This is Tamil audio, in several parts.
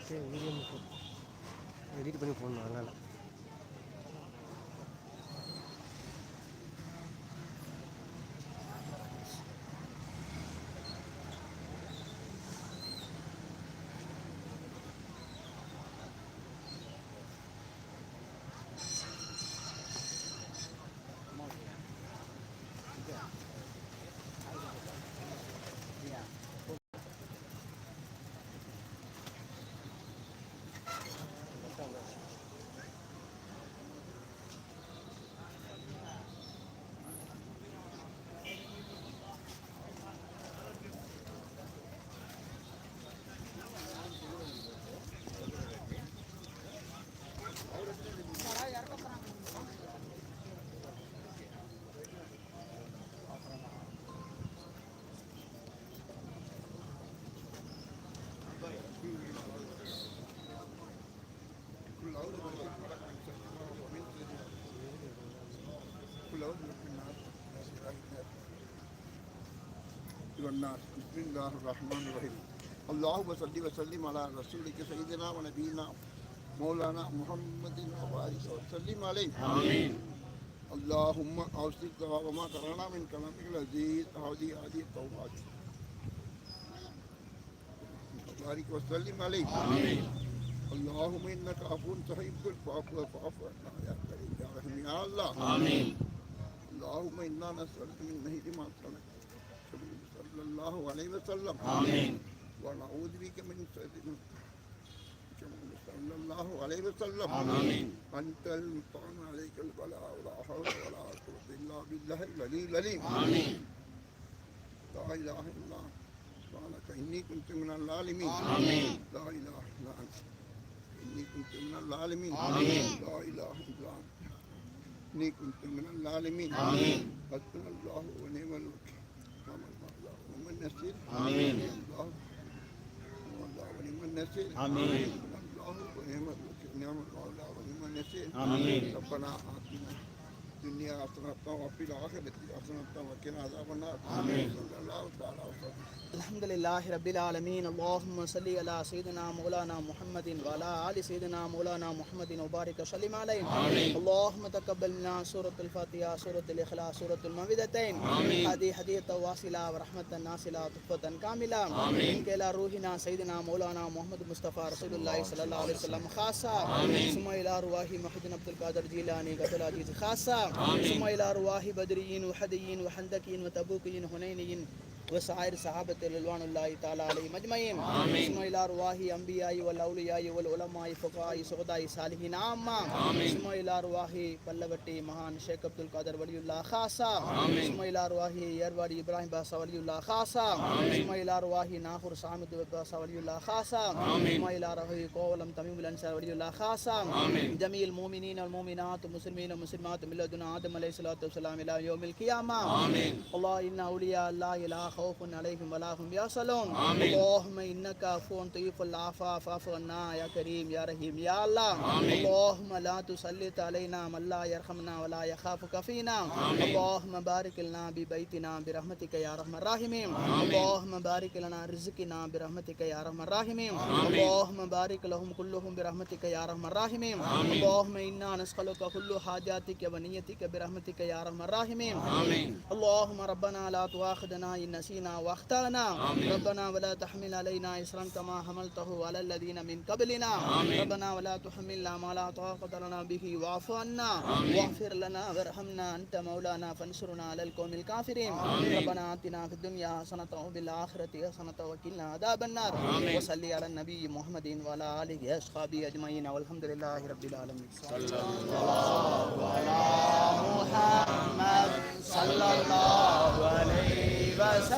பண்ணிவிட்டு வீடியோ எடிட் பண்ணி போடணும் அதனால். والناس. بسم الله الرحمن الرحيم. اللهم صل وسلم على رسولك سيدنا ونبينا مولانا محمد وبارك وسلم عليه. آمين. اللهم اوصل وما قرانا من كلامك العزيز هذه هذه التوبات وبارك وسلم عليه. آمين. اللهم إنك عفو تحب العفو فاعف عنا يا كريم يا رحيم يا الله. آمين. اللهم إنا نسألك من نهر ما سلك صلى الله عليه وسلم. آمين. ونعوذ بك من صلى الله عليه وسلم. آمين. أنت المطعم عليك البلاء ولا حول ولا قوة إلا بالله العلي العليم آمين. لا إله إلا أنت سبحانك إني كنت من الظالمين آمين. لا إله إلا أنت. إني كنت من الظالمين آمين. لا إله إلا أنت. إني كنت من الظالمين آمين. حسبنا الله ونعم الوكيل. النصير آمين الله والله ونعم النصير آمين الله ونعم الوكيل نعم المولى ونعم النصير آمين ربنا آتنا الدنيا حسنة وفي الآخرة حسنة وقنا عذاب النار آمين. الحمد لله رب العالمين. اللهم صل على سيدنا مولانا محمد وعلى آل سيدنا مولانا محمد وبارك وسلم عليه. آمين. اللهم تقبل منا سورة الفاتحة سورة الإخلاص سورة المعوذتين هذه هدية واصلة ورحمة ناصلة تحفة كاملة. منك إلى روحنا سيدنا مولانا محمد مصطفى رسول الله صلى الله عليه وسلم. خاصة. ثم إلى أرواح محمد عبد القادر جيلاني قتل العزيز خاصة. ثم إلى أرواح بدريين وحديين وحندكين وتبوكين هنينين وسائر صحابة رضوان الله تعالى عليهم أجمعين ثم إلى أرواح أنبياء والأولياء والعلماء فقهاء سعداء صالحين عامة ثم إلى أرواح பல்லவட்டி மகான் ஷேக் அப்துல் காதர் வலியுல்லா ஹாசா இஸ்மாயில் அருவாஹி ஏர்வாடி இப்ராஹிம் பாசா வலியுல்லா ஹாசா இஸ்மாயில் அருவாஹி நாகூர் சாமித் பாசா வலியுல்லா ஹாசா இஸ்மாயில் அருவாஹி கோவலம் தமிழ் அன்சார் வலியுல்லா ஹாசா ஜமீல் மூமினீன் المؤمنات المسلمين والمسلمات من لدن آدم عليه الصلاة والسلام إلى يوم القيامة آمين الله إن أولياء الله لا خوف عليهم ولا هم يحزنون. اللهم إنك عفو طيب العفا فاعف عنا يا كريم يا رحيم يا الله. اللهم لا تسلط علينا من لا يرحمنا ولا يخافك فينا. اللهم بارك لنا ببيتنا برحمتك يا ارحم الراحمين. اللهم بارك لنا رزقنا برحمتك يا ارحم الراحمين. اللهم بارك لهم كلهم برحمتك يا ارحم الراحمين. اللهم إنا نسألك كل حاجاتك ونيتك برحمتك يا ارحم الراحمين. اللهم ربنا لا تؤاخذنا إن نسينا واخطانا ربنا ولا تحمل علينا إسرا كما حملته على الذين من قبلنا. ربنا ولا تحملنا ما لا طاقة لنا به. واعف عنا. واغفر لنا وارحمنا. أنت مولانا فانصرنا على القوم الكافرين. ربنا آتنا في الدنيا حسنة وفي الآخرة حسنة وقنا عذاب النار. وصل على النبي محمد وعلى آله وأصحابه أجمعين. والحمد لله رب العالمين. صلى الله على محمد صلى الله عليه وسلم.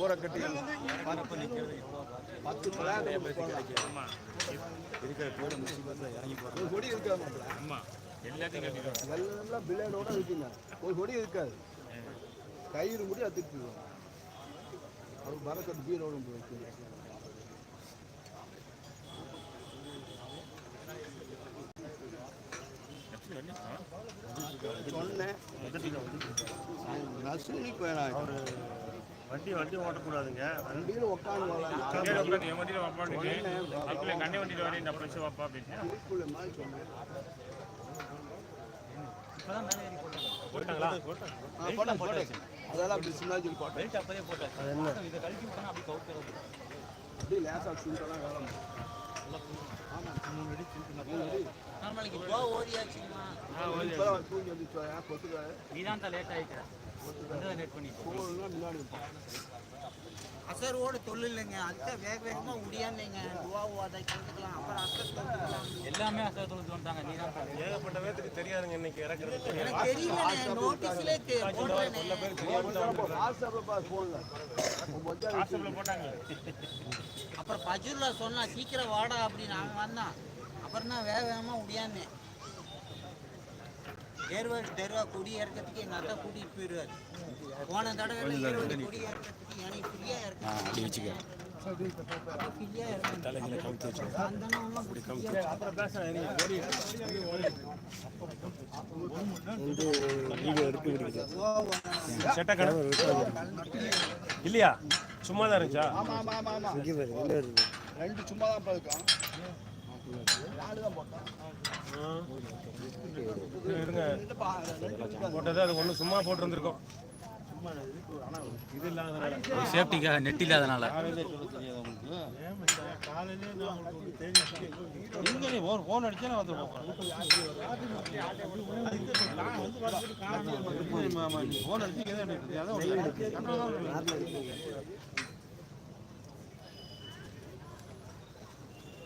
ஊரை கட்டி பத்து இருக்கிற பேர் முசிபத்தில் இறங்கி போகிறது ஒரு கொடி இருக்காது எல்லாம் பிளேடோட இருக்குங்க. ஒரு கொடி இருக்காது. கயிறு முடி அத்துட்டு அவர் மரக்கட்டு பீரோட போயிருக்கு சொன்னேன். நான் நசுனிக்கு வேணாம் வண்டி வண்டி ஓட்டக்கூடாதுங்க. வண்டியில் உட்காந்து வண்டியில் அப்படி கண்ணி வண்டியில் வரேன் இந்த பிடிச்சி வாப்பா அப்படின்னு போட்டேன் போட்டேன் அதெல்லாம் அப்படி சின்னாஜி போட்டேன் அப்போதே போட்டாச்சு இதை கழட்டி விட்டோன்னா அப்படி கவுக்கிறது அப்படியே லேசாக சுண்டெல்லாம் வேலை நார்மலுக்கு ஓடியாச்சுமா நீ தான் லேட் ஆகிட்ட அசரோட தொழில்லைங்க அதுதான் வேக வேகமா முடியாமங்க துவா அதை கலந்துக்கலாம் அப்புறம் அசர் தொழுதுக்கலாம் எல்லாமே அசர் தொழுது வந்துட்டாங்க. நீ தான் ஏகப்பட்ட பேருக்கு தெரியாதுங்க இன்னைக்கு இறக்குறது எனக்கு தெரியல நோட்டீஸ்ல போட்டாங்க. அப்புறம் பஜூர்ல சொன்னா சீக்கிரம் வாடா அப்படின்னு அவன் வந்தான். அப்புறம் தான் வேக வேகமா முடியாமே ஏர்வாடி தெருவா குடி இறக்கிறதுக்கு எங்க அத்தா கூட்டிட்டு போயிடுவாரு. போன தடவை ஏர்வாடி குடி இறக்கிறதுக்கு எனக்கு ஃப்ரீயா இருக்கு இல்லையா? சும்மா தான் இருந்துச்சா ரெண்டு சும்மா தான் போட்டோம் இருங்க போட்டது அது ஒன்று சும்மா போட்டிருந்துருக்கோம். இது சேஃப்டிக்காக நெட் இல்லாதனால ஃபோன் அடிச்சா நான் ஃபோன் அடிச்சு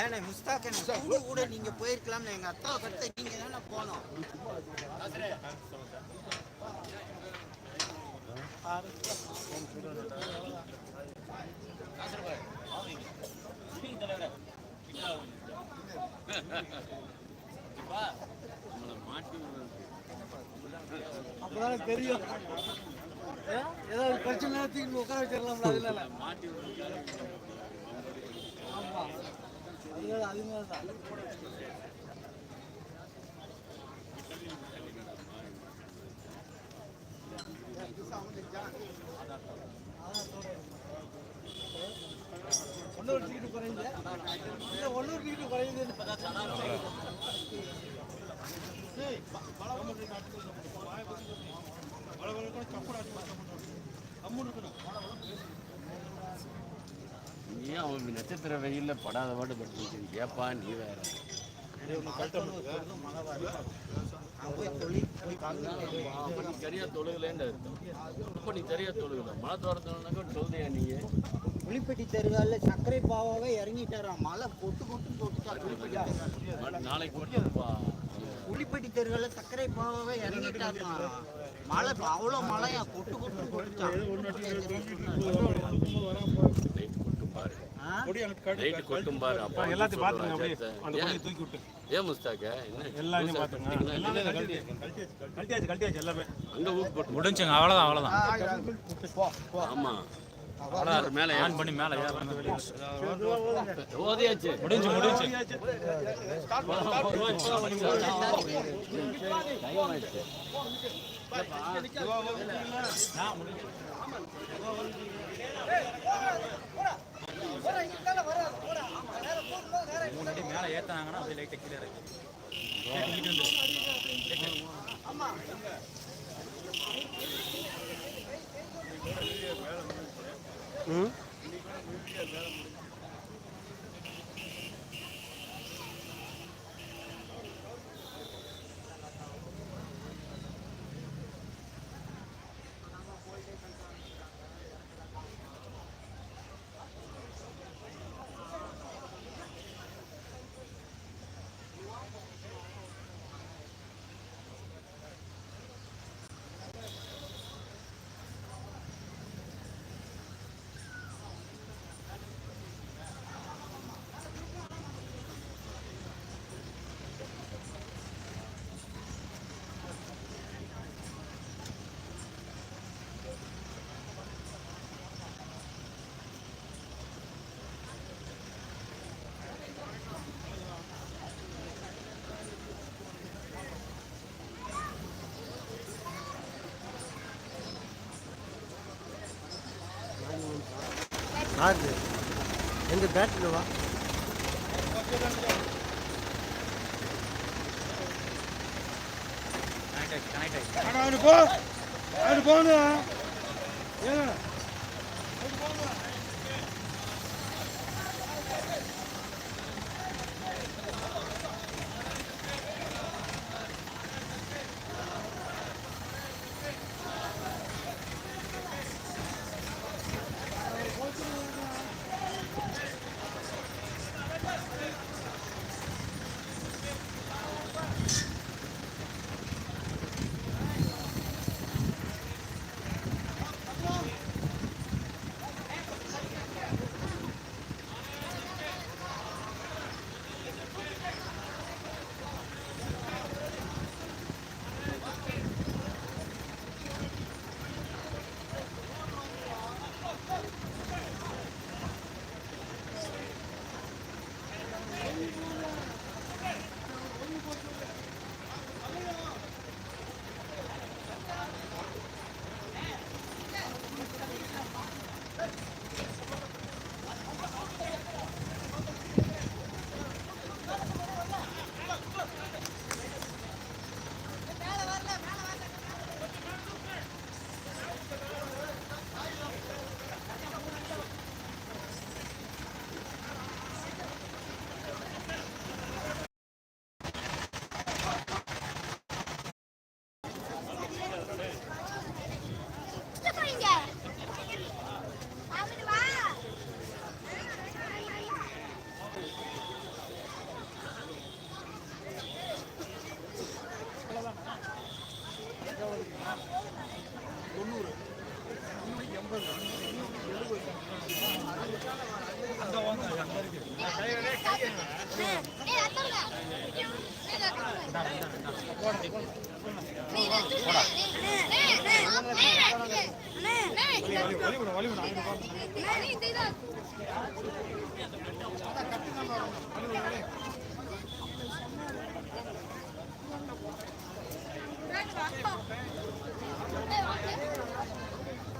ஏன்னா முஸ்தாக் கூட கூட நீங்க போயிருக்கலாம்னு எங்க அத்தா கட்ட நீங்க தானே போனோம். அப்பதான் தெரியும். ஏதாவது பிரச்சனை தூக்கி உட்கார வச்சிடலாம் அதனால ஆமா அதனால மாதிரி தான் ஒன்னொரு சீட்டு குறையுது ಒಳಗಡೆ ಕೂಡ நீ அவன் நட்சத்திர வெயில்ல படாத பாட்டு பட்டு கேப்பா நீ வேற. சரியா தொழுகலன்னு இப்போ நீ சரியா தொழுகல. மழை தோட்டத்தோட தொழுதையா நீங்க புளிப்பட்டி தெருவால சர்க்கரை பாவாவே இறங்கிட்டாரா? மழை கொட்டு கொட்டு கொட்டுட்டா நாளைக்கு கொட்டுப்பா புளிப்பட்டி சர்க்கரை பாவாவே இறங்கிட்டாரா மழை அவ்வளோ மழையா கொட்டு கொட்டு கொட்டுச்சான் ஏன் முடிஞ்சுங்க அவ்வளோதான் அவ்வளோதான் ஆமா மேல ஆன் பண்ணி மேல ஓதியாச்சு முடிஞ்சு மூணு அடி மேலே ஏற்றினாங்கன்னா அப்படியே லைட்டை கீழே இறக்கி ஆமா ம்? ஆகுது எங்கள் பேட்டரிவா கனெக்ட் ஆகி கனெக்ட் ஆகி போகணும்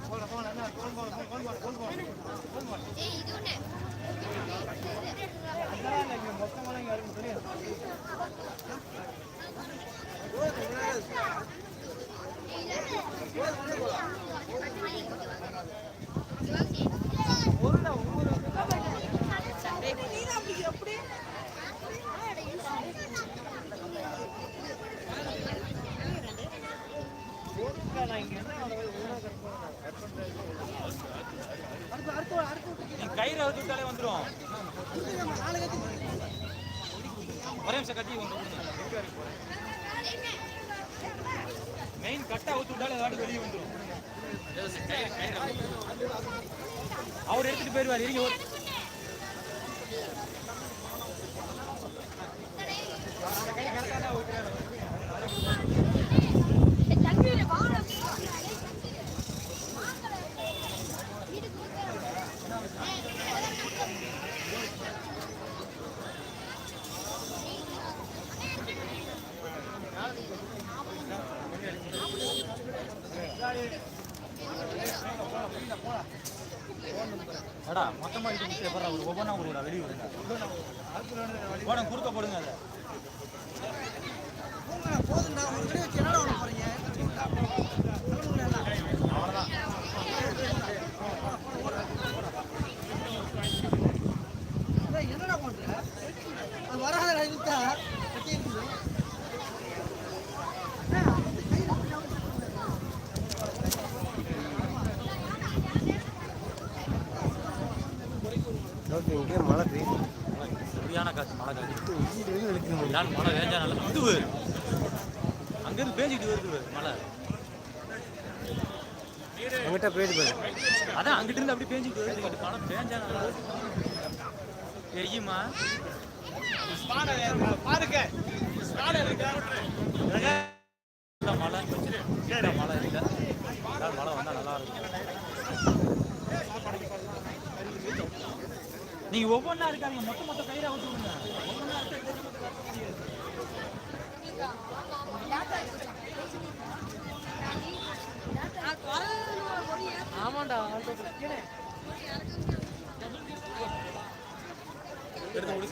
போன போன போன போன போன ஒரே நிமிஷம் கத்தி மெயின் கட்டை அவுத்து விட்டாலே ஏதாவது வெளியே வந்துடும் அவர் எடுத்துட்டு போயிருவார். இருங்க அடா மொத்தமா இது மிஸ்டே போடுறா ஒரு ஒவ்வொன்றா ஒரு வெளியே வருங்க போடுங்க குறுக்க போடுங்க அதை. என்னடா போயிட்டு போயிடு அதான் அங்கிட்டு இருந்து அப்படி பேஞ்சிட்டு வருது இங்கிட்டு மழை பேஞ்சா தெரியுமா? பாருங்க. மழை மழை அதான் மழை வந்தா நல்லா இருக்கும். நீங்க ஒவ்வொன்றா இருக்காதீங்க. மொத்த மொத்த கயிறை அவுத்து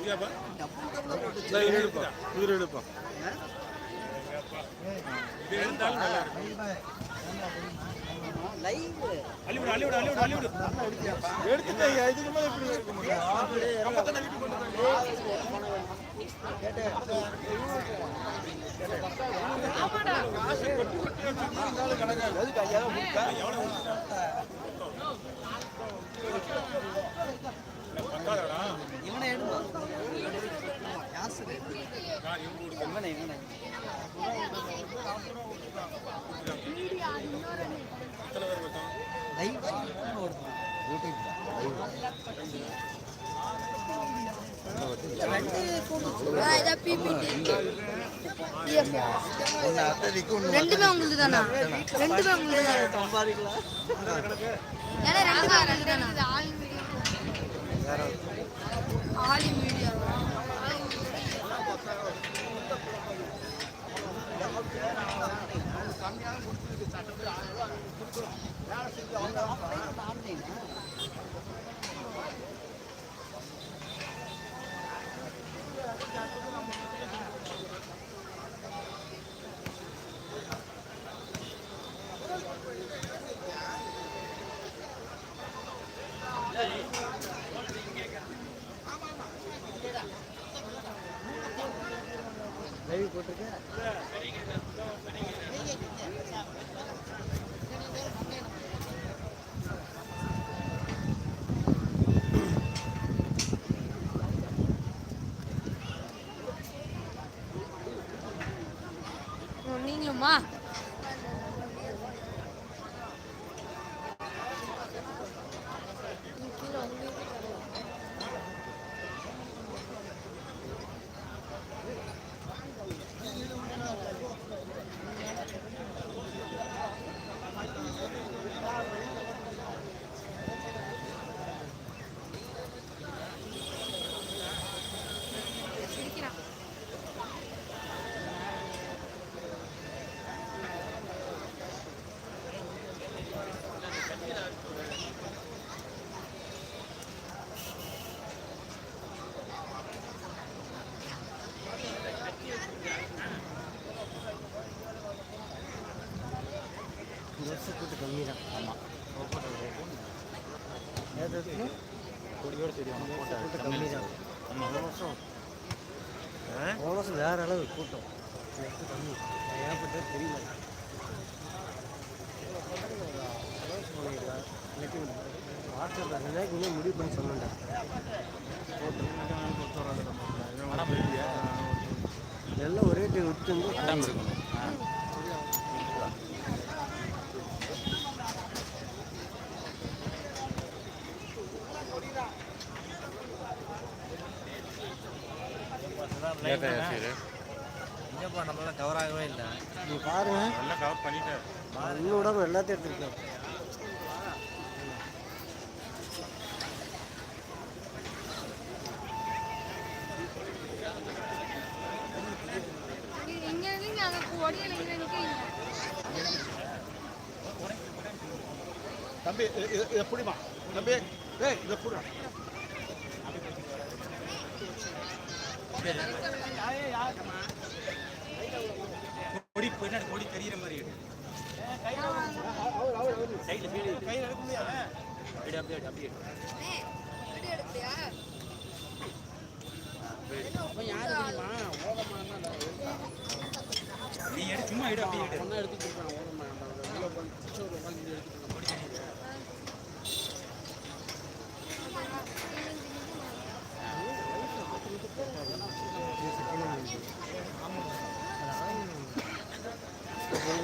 முடிச்சிட்டியாப்பா உயிர் எடுப்போம் இது எடுத்தாலும் நல்லா இருக்கும் லைவ் அள்ளி விடு அள்ளி விடு அள்ளி விடு அள்ளி விடு எடுத்துட்டேன் இதுக்கு மேலே எப்படி இருக்க முடியும்? இவனை ரெண்டுமே உங்களுக்கு தானா? ரெண்டுமே உங்களுக்கு தானா? ரெண்டுமே தானா? ஆலி மீடியா. நீங்களுமா வருஷம் கூட்டு கம்மி தான் ஆமாம் கொடியோடு சரி கூட்டு கம்மி தான் ஆமாம் ஒரு வருஷம் வேறு அளவு கூட்டம் கம்மி ஏற்பட்டது தெரியல வாட்ஸ்அப்பில் இன்னும் முடிவு பண்ணி சொன்னேன் எல்லாம் ஒரே டைம் விட்டு நீ பாருங்க நல்லா கவர் பண்ணிட்டேன். இன்னும் விடாம எல்லாத்தையும் எடுத்துருக்கேன். தம்பி இதை பிடிமா தம்பி ஏய் இதை பிடி கொடி பின்னாடி கொடி தெரியுற மாதிரி. சைடுல கையில எடுக்க முடியாது? அப்படியே அப்படியே அப்படியே நீ எடு சும்மா எடு அப்படியே எடு உங்களுக்கு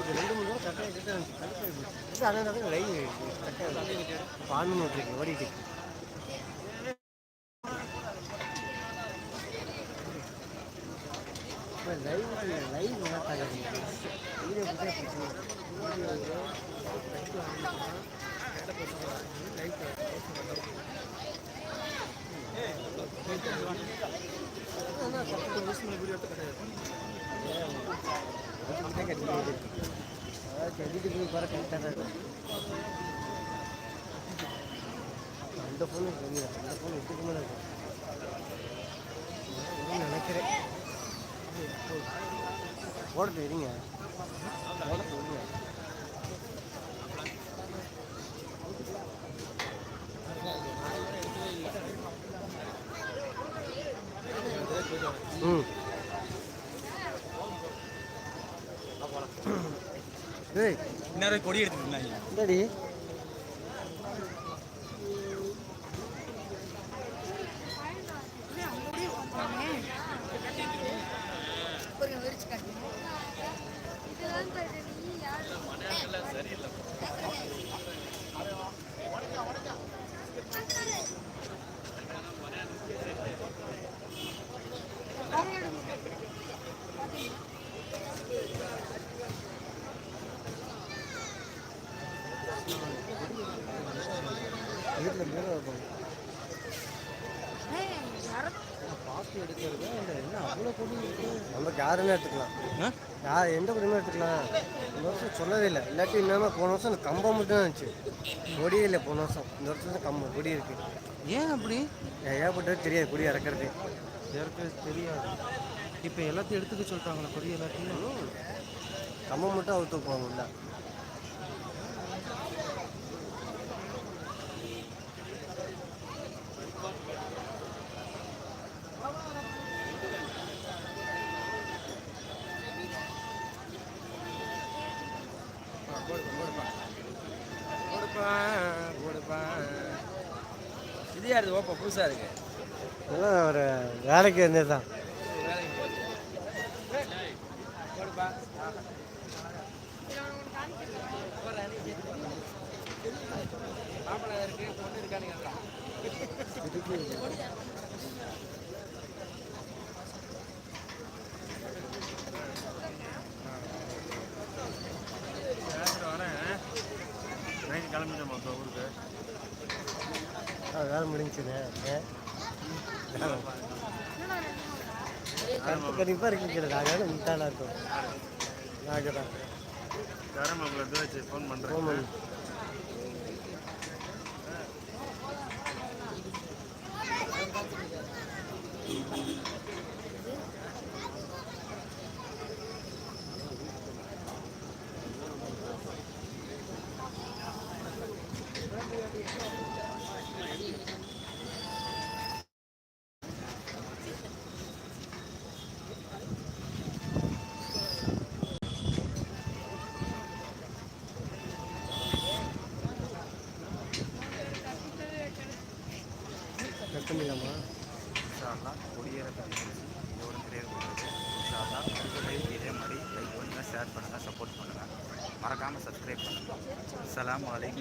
ரெண்டு மூணு ரூபா கரெக்டாக கரெக்டாக அதனால லைவ் கரெக்டாக பான்னு விட்டுருக்கு ஓடிட்டு இருக்கு. இப்போ லைவ் லைவ் நடத்தாங்க வீடியோ பற்றி பிரச்சனை எடிட்டு போய் பாரு கரெக்டாக தான் இருக்கும் அந்த ஃபோனு கம்மி தான் அந்த ஃபோன் எட்டுக்கு மேலே இருக்கும் நான் நினைக்கிறேன் ஓடட்டு இருங்க. ஓடட்டு இருங்க ம். ஏய் இன்னொரு கொடி எடுத்துட்டு இருந்தாங்க வீட்டில் மேலே வைப்பாங்க பாஸ்ட் எடுக்கிறது என்ன அவ்வளோ கொடி இருக்கு? நமக்கு யாருன்னு எடுத்துக்கலாம். யார் எந்த கொடியுமே எடுத்துக்கலாம்? இந்த வருஷம் சொல்லவே இல்லை. இல்லாட்டி இல்லாமல் போன வருஷம் அந்த கம்பம் மட்டும் தான் இருந்துச்சு. கொடியே இல்லை போன வருஷம். இந்த வருஷம் கம்பம் கொடி இருக்கு. ஏன் அப்படி? ஏகப்பட்டது தெரியாது கொடி இறக்குறது. யாருக்கு தெரியாது. இப்போ எல்லாத்தையும் எடுத்துக்க சொல்லிட்டாங்களா கொடி எல்லாத்தையும். கம்பம் மட்டும் அவுத்து போவாங்க கொடுப்பேன் கொடுப்பேன் இது யாரு ஓப்பா புதுசா இருக்கு. இதெல்லாம் ஒரு வேலைக்கு இருந்தது தான் நைட்டு கிளம்பிட்டோம் மொத்தம் ஊருக்கு. வேலை முடிஞ்சுது. கண்டிப்பாக இருக்குங்கிறது நாங்கள் முட்டாளாக இருக்கும். நாங்கள் தான். தரேன் வச்சு ஃபோன் ஃபோன் பண்ணுறேன் আসসালামু আলাইকুম